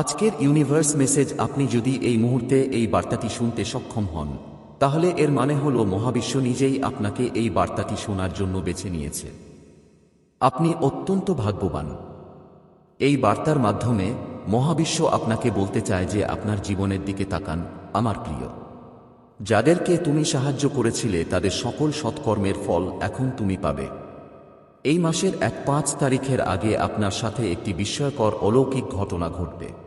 আজকের universe message আপনি যদি এই মুহূর্তে এই বার্তাটি শুনতে সক্ষম হন, তাহলে এর মানে হল মহাবিশ্ব নিজেই আপনাকে এই বার্তাটি শোনার জন্য বেছে নিয়েছে। আপনি অত্যন্ত ভাগ্যবান। এই বার্তার মাধ্যমে মহাবিশ্ব আপনাকে বলতে চায় যে আপনার জীবনের দিকে তাকান, আমার প্রিয়। যাদেরকে তুমি সাহায্য করেছিলে, তাদের সকল সৎকর্মের ফল এখন তুমি পাবে। এই মাসের এক পাঁচ তারিখের আগে আপনার সাথে একটি বিস্ময়কর অলৌকিক ঘটনা ঘটবে।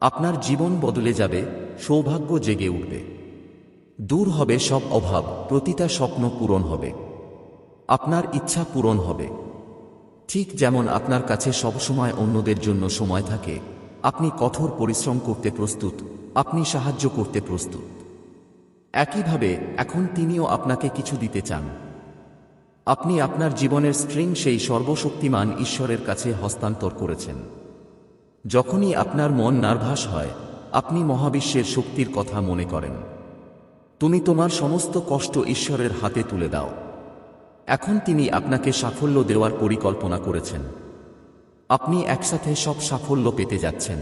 আপনার জীবন বদলে যাবে, সৌভাগ্য জেগে উঠবে। দূর হবে সব অভাব, প্রতিটা স্বপ্ন পূরণ হবে। আপনার ইচ্ছা পূরণ হবে। ঠিক যেমন আপনার কাছে সবসময় অন্যদের জন্য সময় থাকে, আপনি কঠোর পরিশ্রম করতে প্রস্তুত, আপনি সাহায্য করতে প্রস্তুত। একইভাবে, এখন তিনিও আপনাকে কিছু দিতে চান। আপনি আপনার জীবনের স্ট্রিং সেই সর্বশক্তিমান ঈশ্বরের কাছে হস্তান্তর করেছেন। যখনই আপনার মন নার্ভাস হয়, আপনি মহাবিশ্বের শক্তির কথা মনে করেন। তুমি তোমার সমস্ত কষ্ট ঈশ্বরের হাতে তুলে দাও। এখন তিনি আপনাকে সাফল্য দেওয়ার পরিকল্পনা করেছেন। আপনি একসাথে সব সাফল্য পেতে যাচ্ছেন।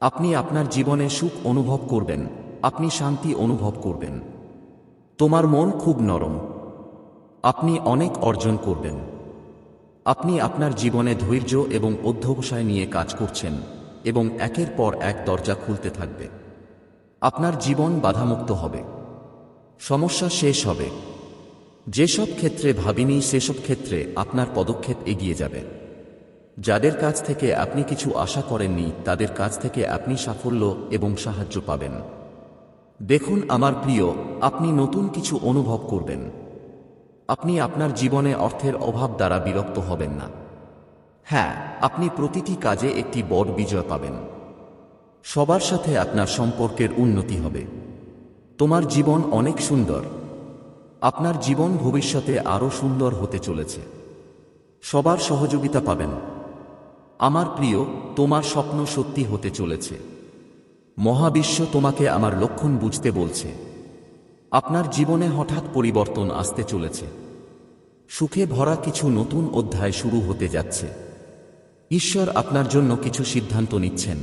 আপনি আপনার জীবনে সুখ অনুভব করবেন, আপনি শান্তি অনুভব করবেন। তোমার মন খুব নরম। আপনি অনেক অর্জন করবেন। আপনি আপনার জীবনে ধৈর্য এবং অধ্যবসায় নিয়ে কাজ করছেন এবং একের পর এক দরজা খুলতে থাকবে। আপনার জীবন বাধামুক্ত হবে। সমস্যা শেষ হবে। যেসব ক্ষেত্রে ভাবিনি, সেসব ক্ষেত্রে আপনার পদক্ষেপ এগিয়ে যাবে। যাদের কাছ থেকে আপনি কিছু আশা করেননি, তাদের কাছ থেকে আপনি সাফল্য এবং সাহায্য পাবেন। দেখুন, আমার প্রিয়, আপনি নতুন কিছু অনুভব করবেন। আপনি আপনার জীবনে অর্থের অভাব দ্বারা বিরক্ত হবেন না। হ্যাঁ আপনি প্রতিটি কাজে একটি বড় বিজয় পাবেন। সবার সাথে আপনার সম্পর্কের উন্নতি হবে। তোমার জীবন অনেক সুন্দর। আপনার জীবন ভবিষ্যতে আরও সুন্দর হতে চলেছে। সবার সহযোগিতা পাবেন। আমার প্রিয়, তোমার স্বপ্ন সত্যি হতে চলেছে। মহাবিশ্ব তোমাকে আমার লক্ষণ বুঝতে বলছে। আপনার জীবনে হঠাৎ পরিবর্তন আসতে চলেছে। সুখে ভরা কিছু নতুন অধ্যায় শুরু হতে যাচ্ছে। ঈশ্বর আপনার জন্য কিছু সিদ্ধান্ত নিচ্ছেন।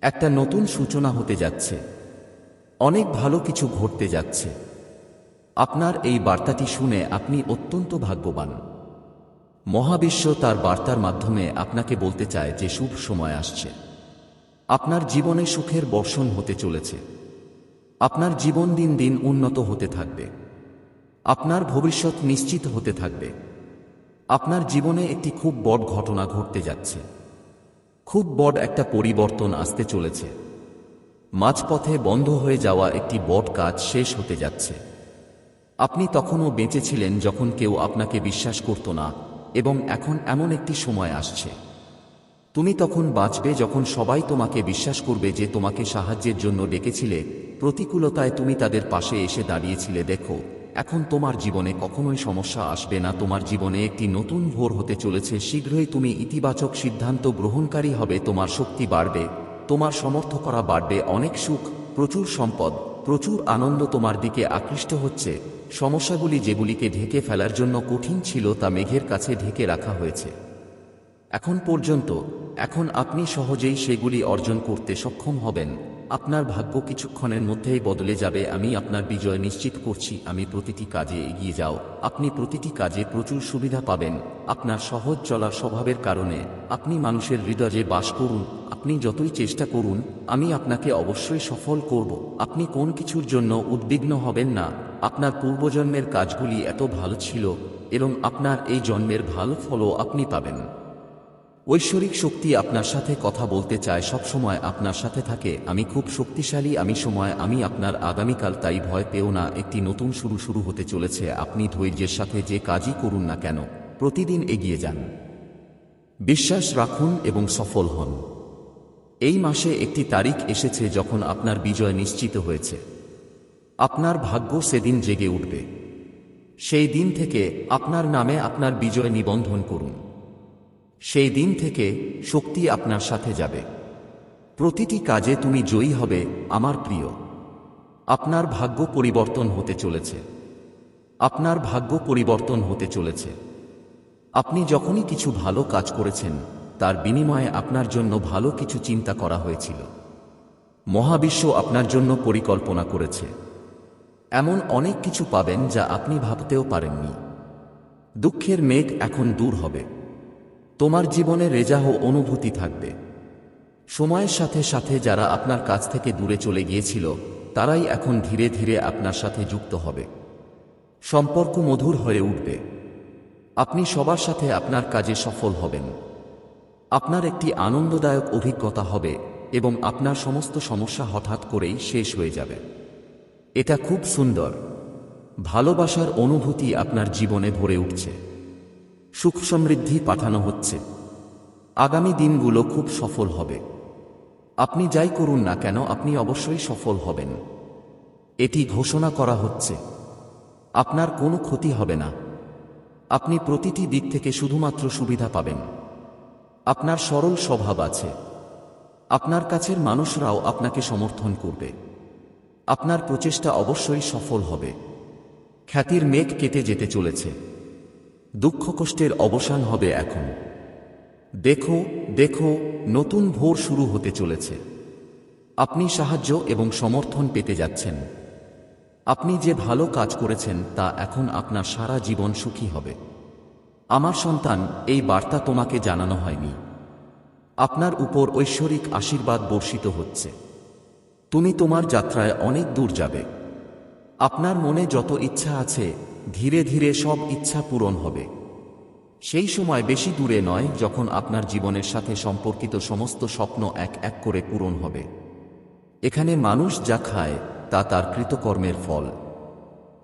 একটা নতুন সূচনা হতে যাচ্ছে। অনেক ভালো কিছু ঘটতে যাচ্ছে। আপনার এই বার্তাটি শুনে আপনি অত্যন্ত ভাগ্যবান। মহাবিশ্ব তার বার্তার মাধ্যমে আপনাকে বলতে চায় যে শুভ সময় আসছে। আপনার জীবনে সুখের বর্ষণ হতে চলেছে। আপনার জীবন দিন দিন উন্নত হতে থাকবে। আপনার ভবিষ্যৎ নিশ্চিত হতে থাকবে। আপনার জীবনে একটি খুব বড় ঘটনা ঘটতে যাচ্ছে। খুব বড় একটা পরিবর্তন আসতে চলেছে। মাঝপথে বন্ধ হয়ে যাওয়া একটি বড় কাজ শেষ হতে যাচ্ছে। আপনি তখনও বেঁচেছিলেন যখন কেউ আপনাকে বিশ্বাস করত না, এবং এখন এমন একটি সময় আসছে। তুমি তখন বাঁচবে যখন সবাই তোমাকে বিশ্বাস করবে যে তোমাকে সাহায্যের জন্য ডেকেছিলে। প্রতিকূলতায় তুমি তাদের পাশে এসে দাঁড়িয়েছিলে, দেখো। এখন তোমার জীবনে কখনোই সমস্যা আসবে না। তোমার জীবনে একটি নতুন ভোর হতে চলেছে। শীঘ্রই তুমি ইতিবাচক সিদ্ধান্ত গ্রহণকারী হবে। তোমার শক্তি বাড়বে। তোমার সমর্থ করা বাড়বে। অনেক সুখ, প্রচুর সম্পদ, প্রচুর আনন্দ তোমার দিকে আকৃষ্ট হচ্ছে। সমস্যাগুলি যেগুলিকে ঢেকে ফেলার জন্য কঠিন ছিল তা মেঘের কাছে ঢেকে রাখা হয়েছে। এখন পর্যন্ত, এখন আপনি সহজেই সেগুলি অর্জন করতে সক্ষম হবেন। আপনার ভাগ্য কিছুক্ষণের মধ্যেই বদলে যাবে। আমি আপনার বিজয় নিশ্চিত করছি। আমি প্রতিটি কাজে এগিয়ে যাও। আপনি প্রতিটি কাজে প্রচুর সুবিধা পাবেন। আপনার সহজ চলা স্বভাবের কারণে আপনি মানুষের হৃদয়ে বাস করুন। আপনি যতই চেষ্টা করুন, আমি আপনাকে অবশ্যই সফল করব। আপনি কোন কিছুর জন্য উদ্বিগ্ন হবেন না। আপনার পূর্বজন্মের কাজগুলি এত ভালো ছিল, এবং আপনার এই জন্মের ভালো ফলও আপনি পাবেন। ঐশ্বরিক শক্তি আপনার সাথে কথা বলতে চায়, সব সময় আপনার সাথে থাকে। আমি খুব শক্তিশালী, আমি সময়, আমি আপনার আগামীকাল, তাই ভয় পেও না। একটি নতুন শুরু শুরু হতে চলেছে। আপনি ধৈর্যের সাথে যে কাজই করুন না কেন, প্রতিদিন এগিয়ে যান। বিশ্বাস রাখুন এবং সফল হন। এই মাসে একটি তারিখ এসেছে যখন আপনার বিজয় নিশ্চিত হয়েছে। আপনার ভাগ্য সেদিন জেগে উঠবে। সেই দিন থেকে আপনার নামে আপনার বিজয় নিবন্ধন করুন। সেই দিন থেকে শক্তি আপনার সাথে যাবে। প্রতিটি কাজে তুমি জয়ী হবে আমার প্রিয়। আপনার ভাগ্য পরিবর্তন হতে চলেছে। আপনার ভাগ্য পরিবর্তন হতে চলেছে। আপনি যখনই কিছু ভালো কাজ করেছেন, তার বিনিময়ে আপনার জন্য ভালো কিছু চিন্তা করা হয়েছিল। মহাবিশ্ব আপনার জন্য পরিকল্পনা করেছে। এমন অনেক কিছু পাবেন যা আপনি ভাবতেও পারেননি। দুঃখের মেঘ এখন দূর হবে। তোমার জীবনে রেজাহ অনুভূতি থাকবে। সময়ের সাথে সাথে যারা আপনার কাছ থেকে দূরে চলে গিয়েছিল, তারাই এখন ধীরে ধীরে আপনার সাথে যুক্ত হবে। সম্পর্ক মধুর হয়ে উঠবে। আপনি সবার সাথে আপনার কাজে সফল হবেন। আপনার একটি আনন্দদায়ক অভিজ্ঞতা হবে এবং আপনার সমস্ত সমস্যা হঠাৎ করেই শেষ হয়ে যাবে। এটা খুব সুন্দর। ভালোবাসার অনুভূতি আপনার জীবনে ভরে উঠছে। সুখ সমৃদ্ধি পাঠানো হচ্ছে। আগামী দিনগুলো খুব সফল হবে। আপনি যাই করুন না কেন, আপনি অবশ্যই সফল হবেন। এটি ঘোষণা করা হচ্ছে। আপনার কোনো ক্ষতি হবে না। আপনি প্রতিটি দিক থেকে শুধুমাত্র সুবিধা পাবেন। আপনার সরল স্বভাব আছে। আপনার কাছের মানুষরাও আপনাকে সমর্থন করবে। আপনার প্রচেষ্টা অবশ্যই সফল হবে। খ্যাতির মেঘ কেটে যেতে চলেছে। দুঃখ কষ্টের অবসান হবে এখন। দেখো দেখো, নতুন ভোর শুরু হতে চলেছে। আপনি সাহায্য এবং সমর্থন পেতে যাচ্ছেন। আপনি যে ভালো কাজ করেছেন তা এখন আপনার সারা জীবন সুখী হবে। আমার সন্তান, এই বার্তা তোমাকে জানানো হয়নি। আপনার উপর ঐশ্বরিক আশীর্বাদ বর্ষিত হচ্ছে। তুমি তোমার যাত্রায় অনেক দূর যাবে। আপনার মনে যত ইচ্ছা আছে ধীরে ধীরে সব ইচ্ছা পূরণ হবে। সেই সময় বেশি দূরে নয় যখন আপনার জীবনের সাথে সম্পর্কিত সমস্ত স্বপ্ন এক এক করে পূরণ হবে। এখানে মানুষ যা খায়, তা তার কৃতকর্মের ফল।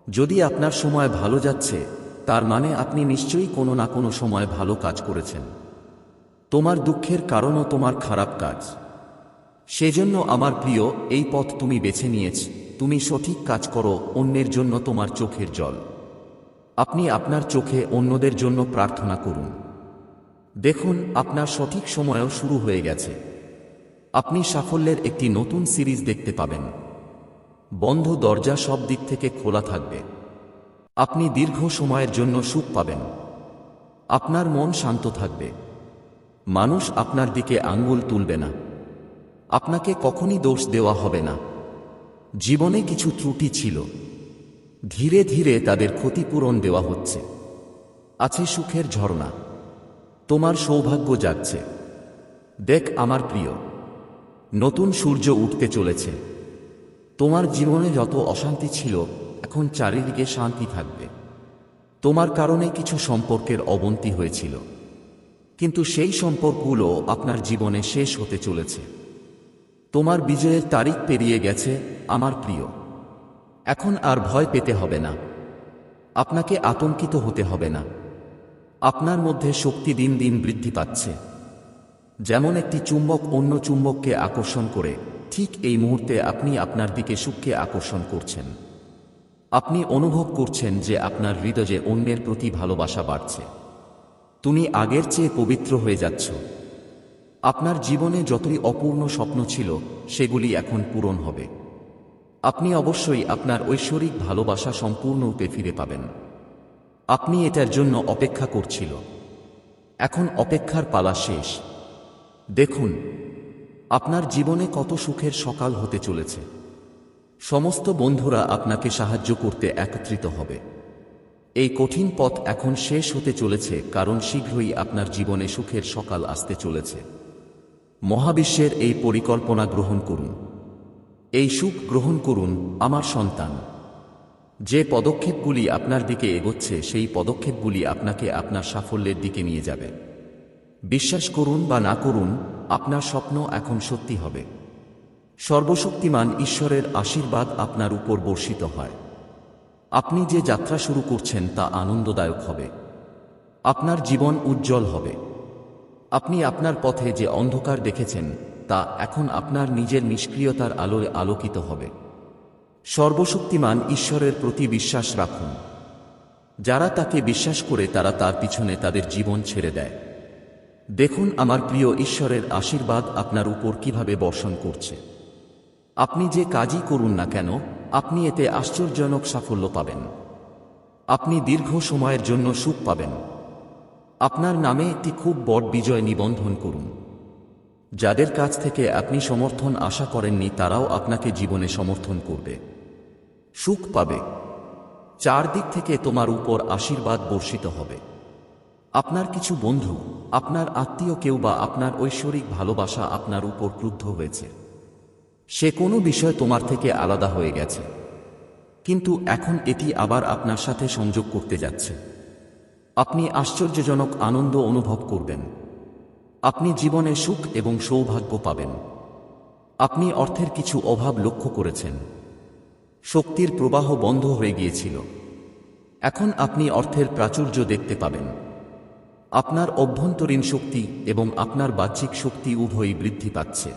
যদি আপনার সময় ভালো যাচ্ছে, তার মানে আপনি নিশ্চয়ই কোনো না কোনো সময় ভালো কাজ করেছেন। তোমার দুঃখের কারণও তোমার খারাপ কাজ। সেজন্য আমার প্রিয়, এই পথ তুমি বেছে নিয়েছ, তুমি সঠিক কাজ করো, অন্যের জন্য তোমার চোখের জল। আপনি আপনার চোখে অন্যদের জন্য প্রার্থনা করুন। দেখুন, আপনার সঠিক সময়ও শুরু হয়ে গেছে। আপনি সাফল্যের একটি নতুন সিরিজ দেখতে পাবেন। বন্ধ দরজা সব দিক থেকে খোলা থাকবে। আপনি দীর্ঘ সময়ের জন্য সুখ পাবেন। আপনার মন শান্ত থাকবে। মানুষ আপনার দিকে আঙ্গুল তুলবে না। আপনাকে কখনই দোষ দেওয়া হবে না। জীবনে কিছু ত্রুটি ছিল। ধীরে ধীরে তাদের ক্ষতিপূরণ দেওয়া হচ্ছে। আছে সুখের ঝর্ণা তোমার সৌভাগ্য যাচ্ছে দেখ আমার প্রিয়, নতুন সূর্য উঠতে চলেছে। তোমার জীবনে যত অশান্তি ছিল, এখন চারিদিকে শান্তি থাকবে। তোমার কারণে কিছু সম্পর্কের অবনতি হয়েছিল। কিন্তু সেই সম্পর্কগুলো আপনার জীবনে শেষ হতে চলেছে। তোমার বিজয়ের তারিখ পেরিয়ে গেছে, আমার প্রিয়। এখন আর ভয় পেতে হবে না। আপনাকে আতঙ্কিত হতে হবে না। আপনার মধ্যে শক্তি দিন দিন বৃদ্ধি পাচ্ছে। যেমন একটি চুম্বক অন্য চুম্বককে আকর্ষণ করে, ঠিক এই মুহূর্তে আপনি আপনার দিকে সুখকে আকর্ষণ করছেন। আপনি অনুভব করছেন যে আপনার হৃদয়ে অন্যের প্রতি ভালোবাসা বাড়ছে। তুমি আগের চেয়ে পবিত্র হয়ে যাচ্ছ। আপনার জীবনে যতই অপূর্ণ স্বপ্ন ছিল, সেগুলি এখন পূরণ হবে। আপনি অবশ্যই আপনার ঐশ্বরিক ভালোবাসা সম্পূর্ণরূপে ফিরে পাবেন। আপনি এটার জন্য অপেক্ষা করছিল। এখন অপেক্ষার পালা শেষ। দেখুন, আপনার জীবনে কত সুখের সকাল হতে চলেছে। সমস্ত বন্ধুরা আপনাকে সাহায্য করতে একত্রিত হবে। এই কঠিন পথ এখন শেষ হতে চলেছে কারণ শীঘ্রই আপনার জীবনে সুখের সকাল আসতে চলেছে। মহাবিশ্বের এই পরিকল্পনা গ্রহণ করুন। এই সুখ গ্রহণ করুন, আমার সন্তান। যে পদক্ষেপগুলি আপনার দিকে এগোচ্ছে, সেই পদক্ষেপগুলি আপনাকে আপনার সাফল্যের দিকে নিয়ে যাবে। বিশ্বাস করুন বা না করুন, আপনার স্বপ্ন এখন সত্যি হবে। সর্বশক্তিমান ঈশ্বরের আশীর্বাদ আপনার উপর বর্ষিত হয়। আপনি যে যাত্রা শুরু করছেন, তা আনন্দদায়ক হবে। আপনার জীবন উজ্জ্বল হবে। আপনি আপনার পথে যে অন্ধকার দেখেছেন তা এখন আপনার নিজের নিষ্ক্রিয়তার আলোয় আলোকিত হবে। সর্বশক্তিমান ঈশ্বরের প্রতি বিশ্বাস রাখুন। যারা তাকে বিশ্বাস করে তারা তার পিছনে তাদের জীবন ছেড়ে দেয়। দেখুন আমার প্রিয় ঈশ্বরের আশীর্বাদ আপনার উপর কীভাবে বর্ষণ করছে। আপনি যে কাজই করুন না কেন, আপনি এতে আশ্চর্যজনক সাফল্য পাবেন। আপনি দীর্ঘ সময়ের জন্য সুখ পাবেন। আপনার নামে একটি খুব বড় বিজয় নিবন্ধন করুন। যাদের কাছ থেকে আপনি সমর্থন আশা করেননি, তারাও আপনাকে জীবনে সমর্থন করবে। সুখ পাবে। চারদিক থেকে তোমার উপর আশীর্বাদ বর্ষিত হবে। আপনার কিছু বন্ধু, আপনার আত্মীয় কেউ বা আপনার ঐশ্বরিক ভালোবাসা আপনার উপর ক্রুদ্ধ হয়েছে। সে কোনো বিষয় তোমার থেকে আলাদা হয়ে গেছে। কিন্তু এখন এটি আবার আপনার সাথে সংযোগ করতে যাচ্ছে। আপনি আশ্চর্যজনক আনন্দ অনুভব করবেন। আপনি জীবনে সুখ এবং সৌভাগ্য পাবেন। আপনি অর্থের কিছু অভাব লক্ষ্য করেছেন। শক্তির প্রবাহ বন্ধ হয়ে গিয়েছিল। এখন আপনি অর্থের প্রাচুর্য দেখতে পাবেন। আপনার অভ্যন্তরীণ শক্তি এবং আপনার বাহ্যিক শক্তি উভয়ই বৃদ্ধি পাচ্ছে।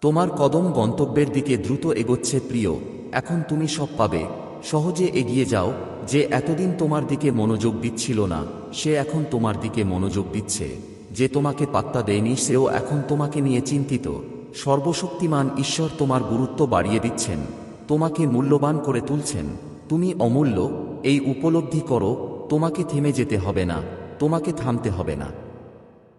তোমার কদম গন্তব্যের দিকে দ্রুত এগোচ্ছে প্রিয়, এখন তুমি সব পাবে। সহজে এগিয়ে যাও, যে এতদিন তোমার দিকে মনোযোগ দিচ্ছিল না, সে এখন তোমার দিকে মনোযোগ দিচ্ছে। যে তোমাকে পাত্তা দেয়নি, সেও এখন তোমাকে নিয়ে চিন্তিত। সর্বশক্তিমান ঈশ্বর তোমার গুরুত্ব বাড়িয়ে দিচ্ছেন, তোমাকে মূল্যবান করে তুলছেন। তুমি অমূল্য, এই উপলব্ধি করো, তোমাকে থেমে যেতে হবে না, তোমাকে থামতে হবে না।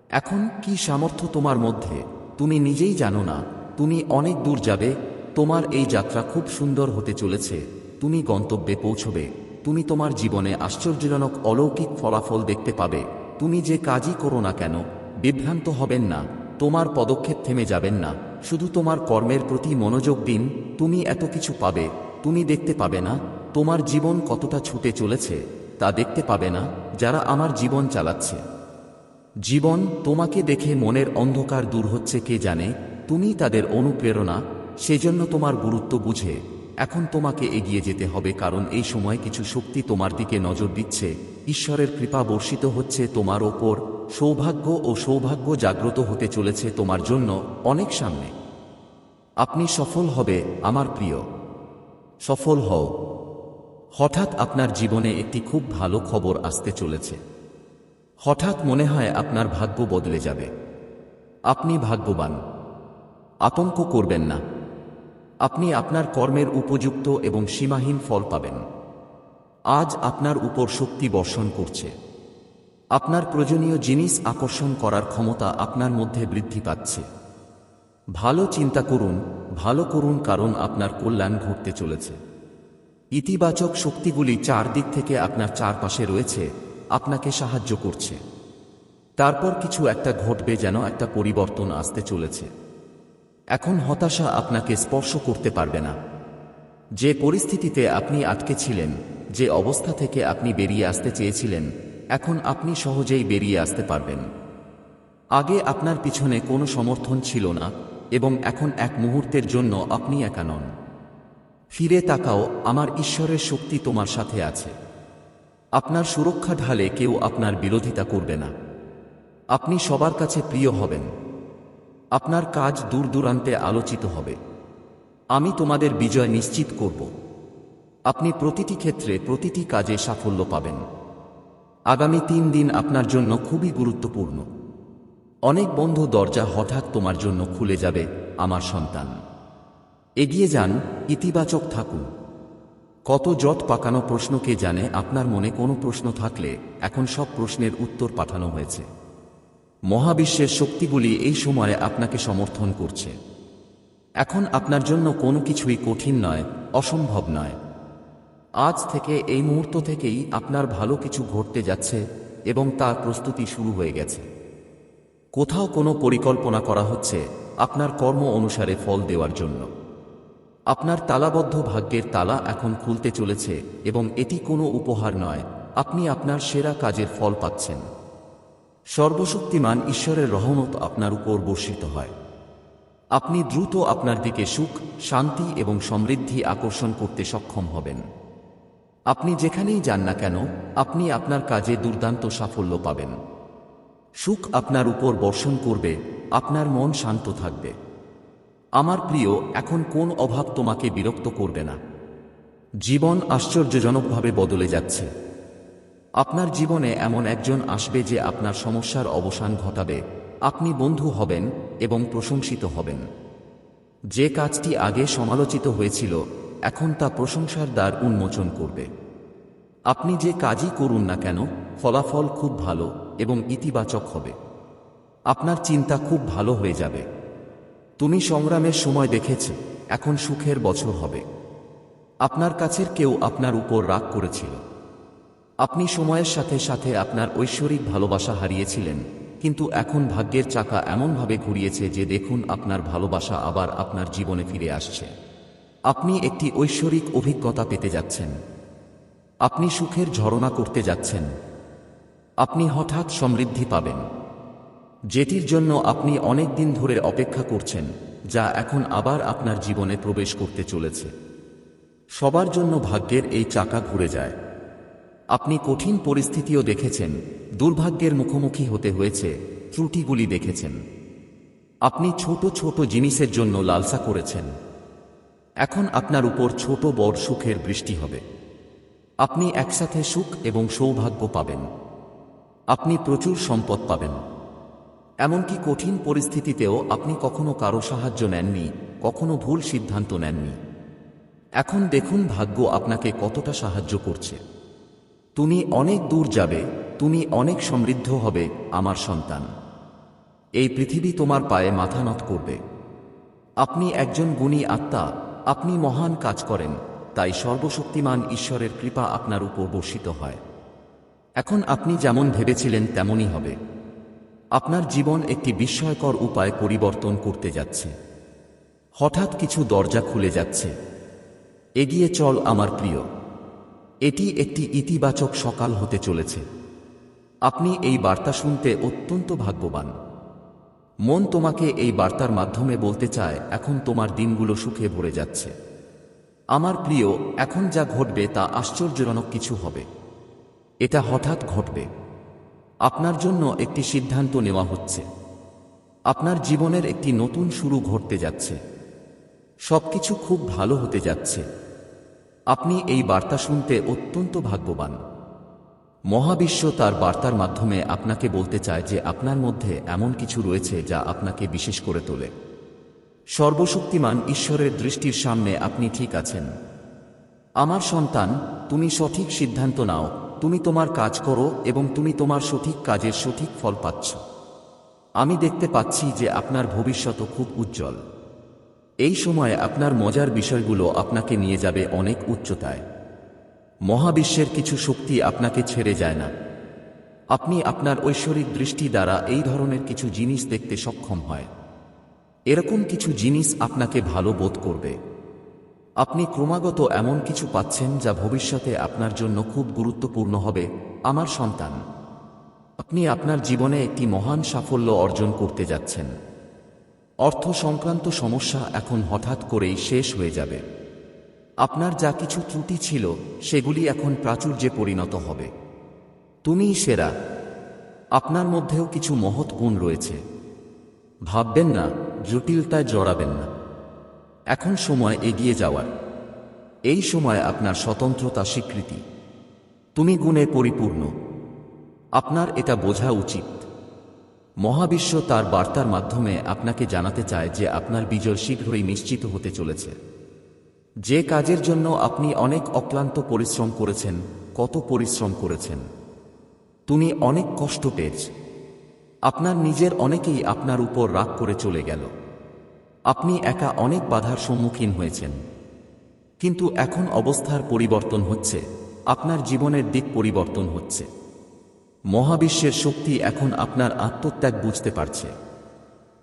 এখন কি সামর্থ্য তোমার মধ্যে? তুমি নিজেই জানো না, তুমি অনেক দূর যাবে, তোমার এই যাত্রা খুব সুন্দর হতে চলেছে, তুমি গন্তব্যে পৌঁছবে, তুমি তোমার জীবনে আশ্চর্যজনক অলৌকিক ফলাফল দেখতে পাবে। তুমি যে কাজই করো না কেন, বিভ্রান্ত হবেন না, তোমার পদক্ষেপ থেমে যাবেন না, শুধু তোমার কর্মের প্রতি মনোযোগ দিন, তুমি এত কিছু পাবে, তুমি দেখতে পাবে না, তোমার জীবন কতটা ছুটে চলেছে, তা দেখতে পাবে না, যারা আমার জীবন চালাচ্ছে। জীবন তোমাকে দেখে মনের অন্ধকার দূর হচ্ছে কে জানে, তুমি তাদের অনুপ্রেরণা, সেজন্য তোমার গুরুত্ব বুঝে। এখন তোমাকে এগিয়ে যেতে হবে কারণ এই সময় কিছু শক্তি তোমার দিকে নজর দিচ্ছে। ঈশ্বরের কৃপা বর্ষিত হচ্ছে তোমার ওপর। সৌভাগ্য ও সৌভাগ্য জাগ্রত হতে চলেছে তোমার জন্য অনেক সামনে। আপনি সফল হবে, আমার প্রিয়। সফল হও। হঠাৎ আপনার জীবনে একটি খুব ভালো খবর আসতে চলেছে। হঠাৎ মনে হয় আপনার ভাগ্য বদলে যাবে। আপনি ভাগ্যবান। আতঙ্ক করবেন না। আপনি আপনার কর্মের উপযুক্ত এবং সীমাহীন ফল পাবেন। আজ আপনার উপর শক্তি বর্ষণ করছে। আপনার প্রয়োজনীয় জিনিস আকর্ষণ করার ক্ষমতা আপনার মধ্যে বৃদ্ধি পাচ্ছে। ভালো চিন্তা করুন, ভালো করুন কারণ আপনার কল্যাণ ঘটতে চলেছে। ইতিবাচক শক্তিগুলি চারদিক থেকে আপনার চারপাশে রয়েছে, আপনাকে সাহায্য করছে। তারপর কিছু একটা ঘটবে যেন একটা পরিবর্তন আসতে চলেছে। এখন হতাশা আপনাকে স্পর্শ করতে পারবে না। যে পরিস্থিতিতে আপনি আটকে ছিলেন, যে অবস্থা থেকে আপনি বেরিয়ে আসতে চেয়েছিলেন, এখন আপনি সহজেই বেরিয়ে আসতে পারবেন। আগে আপনার পিছনে কোনো সমর্থন ছিল না এবং এখন এক মুহূর্তের জন্য আপনি একা নন। ফিরে তাকাও, আমার ঈশ্বরের শক্তি তোমার সাথে আছে। আপনার সুরক্ষা ঢালে কেউ আপনার বিরোধিতা করবে না। আপনি সবার কাছে প্রিয় হবেন। আপনার কাজ দূর দূরান্তে আলোচিত হবে। আমি তোমাদের বিজয় নিশ্চিত করব। আপনি প্রতিটি ক্ষেত্রে প্রতিটি কাজে সাফল্য পাবেন। আগামী তিন দিন আপনার জন্য খুবই গুরুত্বপূর্ণ। অনেক বন্ধ দরজা হঠাৎ তোমার জন্য খুলে যাবে, আমার সন্তান। এগিয়ে যান, ইতিবাচক থাকুন। কত জট পাকানো প্রশ্নকে জানে আপনার মনে কোনো প্রশ্ন থাকলে এখন সব প্রশ্নের উত্তর পাঠানো হয়েছে। মহাবিশ্বের শক্তিগুলি এই সময়ে আপনাকে সমর্থন করছে। এখন আপনার জন্য কোনো কিছুই কঠিন নয়, অসম্ভব নয়। আজ থেকে, এই মুহূর্ত থেকেই আপনার ভালো কিছু ঘটতে যাচ্ছে এবং তার প্রস্তুতি শুরু হয়ে গেছে। কোথাও কোনো পরিকল্পনা করা হচ্ছে আপনার কর্ম অনুসারে ফল দেওয়ার জন্য। আপনার তালাবদ্ধ ভাগ্যের তালা এখন খুলতে চলেছে এবং এটি কোনো উপহার নয়, আপনি আপনার সেরা কাজের ফল পাচ্ছেন। সর্বশক্তিমান ঈশ্বরের রহমত আপনার উপর বর্ষিত হয়। আপনি দ্রুত আপনার দিকে সুখ, শান্তি এবং সমৃদ্ধি আকর্ষণ করতে সক্ষম হবেন। আপনি যেখানেই যান না কেন, আপনি আপনার কাজে দুর্দান্ত সাফল্য পাবেন। সুখ আপনার উপর বর্ষণ করবে, আপনার মন শান্ত থাকবে। আমার প্রিয়, এখন কোন অভাব তোমাকে বিরক্ত করবে না। জীবন আশ্চর্যজনকভাবে বদলে যাচ্ছে। আপনার জীবনে এমন একজন আসবে যে আপনার সমস্যার অবসান ঘটাবে। আপনি বন্ধু হবেন এবং প্রশংসিত হবেন। যে কাজটি আগে সমালোচিত হয়েছিল, এখন তা প্রশংসার দ্বার উন্মোচন করবে। আপনি যে কাজই করুন না কেন, ফলাফল খুব ভালো এবং ইতিবাচক হবে। আপনার চিন্তা খুব ভালো হয়ে যাবে। তুমি সংগ্রামের সময় দেখেছ, এখন সুখের বছর হবে। আপনার কাছের কেউ আপনার উপর রাগ করেছিল। আপনি সময়ের সাথে সাথে আপনার ঐশ্বরিক ভালোবাসা হারিয়েছিলেন, কিন্তু এখন ভাগ্যের চাকা এমনভাবে ঘুরিয়েছে যে দেখুন আপনার ভালোবাসা আবার আপনার জীবনে ফিরে আসছে। আপনি একটি ঐশ্বরিক অভিজ্ঞতা পেতে যাচ্ছেন। আপনি সুখের ঝরনা করতে যাচ্ছেন। আপনি হঠাৎ সমৃদ্ধি পাবেন। যেটির জন্য আপনি অনেক দিন ধরে অপেক্ষা করছেন, যা এখন আবার আপনার জীবনে প্রবেশ করতে চলেছে। সবার জন্য ভাগ্যের এই চাকা ঘুরে যায়। আপনি কঠিন পরিস্থিতিও দেখেছেন, দুর্ভাগ্যের মুখোমুখি হতে হয়েছে, ত্রুটিগুলি দেখেছেন। আপনি ছোট ছোট জিনিসের জন্য লালসা করেছেন। এখন আপনার উপর ছোট বড় সুখের বৃষ্টি হবে। আপনি একসাথে সুখ এবং সৌভাগ্য পাবেন। আপনি প্রচুর সম্পদ পাবেন। এমনকি কঠিন পরিস্থিতিতেও আপনি কখনো কারও সাহায্য নেননি, কখনো ভুল সিদ্ধান্ত নেননি। এখন দেখুন ভাগ্য আপনাকে কতটা সাহায্য করছে। তুমি অনেক দূর যাবে, তুমি অনেক সমৃদ্ধ হবে, আমার সন্তান। এই পৃথিবী তোমার পায়ে মাথা নত করবে। আপনি একজন গুণী আত্মা, আপনি মহান কাজ করেন, তাই সর্বশক্তিমান ঈশ্বরের কৃপা আপনার উপর বর্ষিত হয়। এখন আপনি যেমন ভেবেছিলেন তেমনই হবে। আপনার জীবন একটি বিস্ময়কর উপায় পরিবর্তন করতে যাচ্ছে। হঠাৎ কিছু দরজা খুলে যাচ্ছে। এগিয়ে চল, আমার প্রিয়। এটি একটি ইতিবাচক সকাল হতে চলেছে। আপনি এই বার্তা শুনতে অত্যন্ত ভাগ্যবান। মন তোমাকে এই বার্তার মাধ্যমে বলতে চায়, এখন তোমার দিনগুলো সুখে ভরে যাচ্ছে। আমার প্রিয়, এখন যা ঘটবে তা আশ্চর্যজনক কিছু হবে। এটা হঠাৎ ঘটবে। আপনার জন্য একটি সিদ্ধান্ত নেওয়া হচ্ছে। আপনার জীবনের একটি নতুন শুরু ঘটতে যাচ্ছে। সবকিছু খুব ভালো হতে যাচ্ছে। আপনি এই বার্তা শুনতে অত্যন্ত ভাগ্যবান। মহাবিশ্ব তার বার্তার মাধ্যমে আপনাকে বলতে চায় যে আপনার মধ্যে এমন কিছু রয়েছে যা আপনাকে বিশেষ করে তোলে। সর্বশক্তিমান ঈশ্বরের দৃষ্টির সামনে আপনি ঠিক আছেন। আমার সন্তান, তুমি সঠিক সিদ্ধান্ত নাও, তুমি তোমার কাজ করো এবং তুমি তোমার সঠিক কাজের সঠিক ফল পাচ্ছ। আমি দেখতে পাচ্ছি যে আপনার ভবিষ্যৎ খুব উজ্জ্বল। এই সময় আপনার মজার বিষয়গুলো আপনাকে নিয়ে যাবে অনেক উচ্চতায়। মহাবিশ্বের কিছু শক্তি আপনাকে ছেড়ে যায় না। আপনি আপনার ঐশ্বরিক দৃষ্টি দ্বারা এই ধরনের কিছু জিনিস দেখতে সক্ষম হয়। এরকম কিছু জিনিস আপনাকে ভালো বোধ করবে। আপনি ক্রমাগত এমন কিছু পাচ্ছেন যা ভবিষ্যতে আপনার জন্য খুব গুরুত্বপূর্ণ হবে, আমার সন্তান। আপনি আপনার জীবনে একটি মহান সাফল্য অর্জন করতে যাচ্ছেন। অর্থ সংক্রান্ত সমস্যা এখন হঠাৎ করেই শেষ হয়ে যাবে। আপনার যা কিছু ত্রুটি ছিল, সেগুলি এখন প্রাচুর্যে পরিণত হবে। তুমিই সেরা। আপনার মধ্যেও কিছু মহৎ গুণ রয়েছে। ভাববেন না, জটিলতায় জড়াবেন না। এখন সময় এগিয়ে যাওয়ার। এই সময় আপনার স্বতন্ত্রতা স্বীকৃতি। তুমি গুণে পরিপূর্ণ। আপনার এটা বোঝা উচিত। মহাবিশ্ব তার বার্তার মাধ্যমে আপনাকে জানাতে চায় যে আপনার বিজয় শীঘ্রই নিশ্চিত হতে চলেছে। যে কাজের জন্য আপনি অনেক অক্লান্ত পরিশ্রম করেছেন, কত পরিশ্রম করেছেন। তুমি অনেক কষ্ট পেয়েছ। আপনার নিজের অনেকেই আপনার উপর রাগ করে চলে গেল। আপনি একা অনেক বাধার সম্মুখীন হয়েছেন। কিন্তু এখন অবস্থার পরিবর্তন হচ্ছে, আপনার জীবনের দিক পরিবর্তন হচ্ছে। মহাবিশ্বের শক্তি এখন আপনার আত্মত্যাগ বুঝতে পারছে।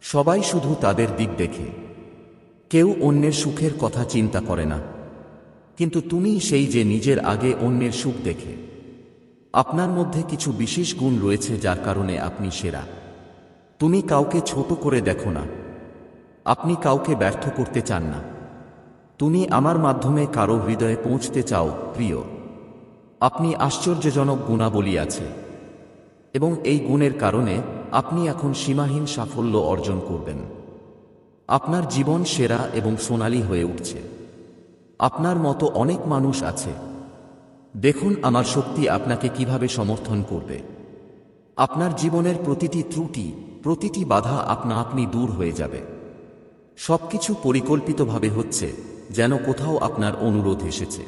সবাই শুধু তাদের দিক দেখে। কেউ অন্যের সুখের কথা চিন্তা করে না। কিন্তু তুমি সেই যে নিজের আগে অন্যের সুখ দেখে। আপনার মধ্যে কিছু বিশেষ গুণ রয়েছে যার কারণে আপনি সেরা। তুমি কাউকে ছোট করে দেখো না। আপনি কাউকে ব্যর্থ করতে চান না। তুমি আমার মাধ্যমে কারও হৃদয়ে পৌঁছতে চাও, প্রিয়। আপনি আশ্চর্যজনক গুণাবলী আছে। এবং এই গুণের কারণে আপনি এখন সীমাহীন সাফল্য অর্জন করবেন। আপনার জীবন সেরা এবং সোনালি হয়ে উঠছে। আপনার মতো অনেক মানুষ আছে। দেখুন আমার শক্তি আপনাকে কীভাবে সমর্থন করবে। আপনার জীবনের প্রতিটি ত্রুটি, প্রতিটি বাধা আপনা আপনি দূর হয়ে যাবে। সবকিছু পরিকল্পিতভাবে হচ্ছে, যেন কোথাও আপনার অনুরোধ এসেছে।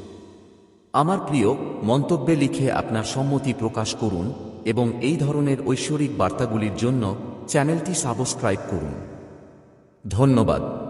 আমার প্রিয় মন্তব্যে লিখে আপনার সম্মতি প্রকাশ করুন এবং এই ধরনের ঐশ্বরিক বার্তাগুলির জন্য চ্যানেলটি সাবস্ক্রাইব করুন। ধন্যবাদ।